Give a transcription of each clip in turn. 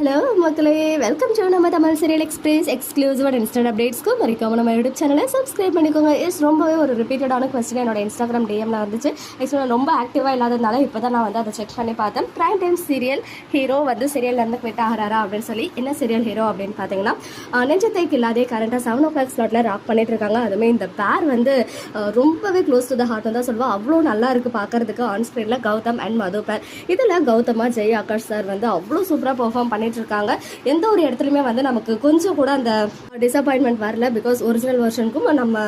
Hello மக்களே. Welcome to நம்ம Tamil serial express exclusive and instant அப்டேட்ஸ்க்கு மறக்காம நம்ம யூடியூப் சேனலை சப்ஸ்கிரைப் பண்ணிக்கோங்க. இஸ் ரொம்பவே ஒரு ரிப்பீட்டடான கொஸ்டின் என்னோட இன்ஸ்டாகிராம் டிஎம்ல வந்துச்சு. ஆக்சுவலாக நான் ரொம்ப ஆக்டிவாக இல்லாததுனால இப்போ தான் நான் வந்து அதை செக் பண்ணி பார்த்தேன். ப்ரைம் டைம் சீரியல் ஹீரோ வந்து சீரியல்லேருந்து குவிட் ஆகிறாரா அப்படின்னு சொல்லி என்ன சீரியல் ஹீரோ அப்படின்னு பார்த்தீங்கன்னா நெஞ்சத்தைக்கு இல்லாதே கரண்ட்டாக செவன் ஓ கிளாக் ஸ்லாட்டில் ராக் பண்ணிட்டு இருக்காங்க. அதுவுமே இந்த பேர் வந்து ரொம்பவே க்ளோஸ் டு த ஹார்ட் தான் சொல்லுவோம் அவ்வளோ நல்லா இருக்குது பார்க்கறதுக்கு ஆன் ஸ்க்ரீனில் கௌதம் அண்ட் மது பேர் இதில் கௌதமா ஜெய் ஆகாஷ் சார் வந்து அவ்வளோ சூப்பராக பர்ஃபார்ம் பண்ணி பண்ணிட்டு இருக்காங்க எந்த ஒரு இடத்துலையுமே வந்து நமக்கு கொஞ்சம் கூட அந்த டிசப்பாயின்மெண்ட் வரல பிகாஸ் ஒரிஜினல் வெர்ஷனுக்கும் நம்ம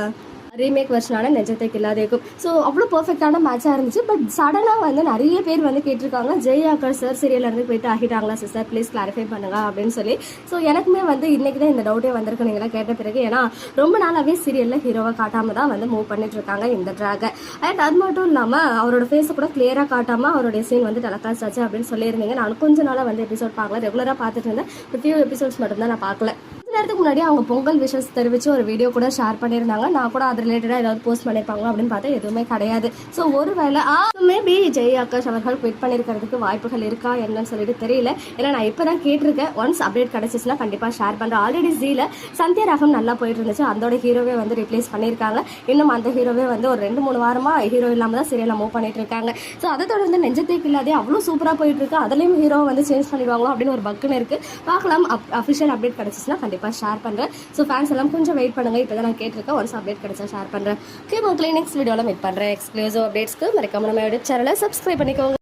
ரீமேக் வெர்ஷனான நெஜத்தைக்கு கில்லாதேக்கும். ஸோ அவ்வளோ பர்ஃபெக்டான மேட்சாக இருந்துச்சு. பட் சடனாக வந்து நிறைய பேர் வந்து கேட்டிருக்காங்க. ஜெயாக்கர் சார் சீரியல்ல இருந்து போயிட்டு ஆகிட்டாங்களா சிஸ்டர் ப்ளீஸ் கிளாரிஃபை பண்ணுங்க அப்படின்னு சொல்லி. ஸோ எனக்குமே வந்து இன்னைக்கு தான் இந்த டவுட்டே வந்திருக்கு. நீங்களாம் கேட்ட பிறகு ஏன்னா ரொம்ப நாளாகவே சீரியலில் ஹீரோவை காட்டாம தான் வந்து மூவ் பண்ணிட்டு இருக்காங்க இந்த ட்ராகை அண்ட் அது மட்டும் இல்லாமல் அவரோட ஃபேஸை கூட கிளியராக காட்டாமல் அவருடைய சீன் வந்து டெலகாஸ்ட் ஆச்சு அப்படின்னு சொல்லியிருந்தீங்க. நான் கொஞ்ச நாளாக வந்து எபிசோட் பார்க்கல. ரெகுலராக பார்த்துட்டு இருந்தேன். ஃபியூ எபிசோட்ஸ் மட்டும்தான் நான் பார்க்கல. நேரத்துக்கு முன்னாடி அவங்க பொங்கல் விஷஸ் தெரிவித்து ஒரு வீடியோ கூட ஷேர் பண்ணியிருந்தாங்க. நான் கூட அது ரிலேட்டடாக ஏதாவது போஸ்ட் பண்ணியிருப்பாங்க அப்படின்னு பார்த்தா எதுவுமே கிடையாது. ஸோ ஒரு ஒருவேளை மேபி ஜெய் ஆகாஷ் அவர்கள் குவிட் பண்ணியிருக்கிறதுக்கு வாய்ப்புகள் இருக்கா என்னன்னு சொல்லிட்டு தெரியல. ஏன்னா நான் இப்போ தான் கேட்டிருக்கேன். ஒன்ஸ் அப்டேட் கிடச்சிச்சுன்னா கண்டிப்பாக ஷேர் பண்ணுறேன் ஆல்ரெடி ஜீல சந்தியா ராகம் நல்லா போயிட்டு இருந்துச்சு அதோட ஹீரோவே வந்து ரிப்ளேஸ் பண்ணியிருக்காங்க. இன்னும் அந்த ஹீரோவே வந்து ஒரு ரெண்டு மூணு வாரமாக ஹீரோ இல்லாமல் தான் சீரியலில் மூவ் பண்ணிட்டு இருக்காங்க ஸோ அதை தொடர்ந்து நெஞ்சத்தைக்கு இல்லாதே அவ்வளோ சூப்பராக போயிட்டு இருக்கு அதுலேயும் ஹீரோ வந்து சேஞ்ச் பண்ணிடுவாங்களோ அப்படின்னு ஒரு பக்குன்னு இருக்குது பார்க்கலாம். அஃபிஷியல் அப்டேட் கிடச்சிச்சுன்னா கண்டிப்பாக ஷேர் பண்ணுறேன் ஸோ ஃபேன்ஸ் எல்லாம் கொஞ்சம் வெயிட் பண்ணுங்க. இப்போ தான் நான் கேட்டிருக்கேன். ஒன்ஸ் அப்டேட் கிடைச்சா ஷேர் பண்ணுறேன் ஓகே மக்களே நெக்ஸ்ட் வீடியோவில் மீட் பண்ணுறேன் எக்ஸ்க்ளூசிவ் அப்டேட்ஸ்க்கு மறக்காம நம்ம சேனலை சப்ஸ்கிரைப் பண்ணிக்கோங்க.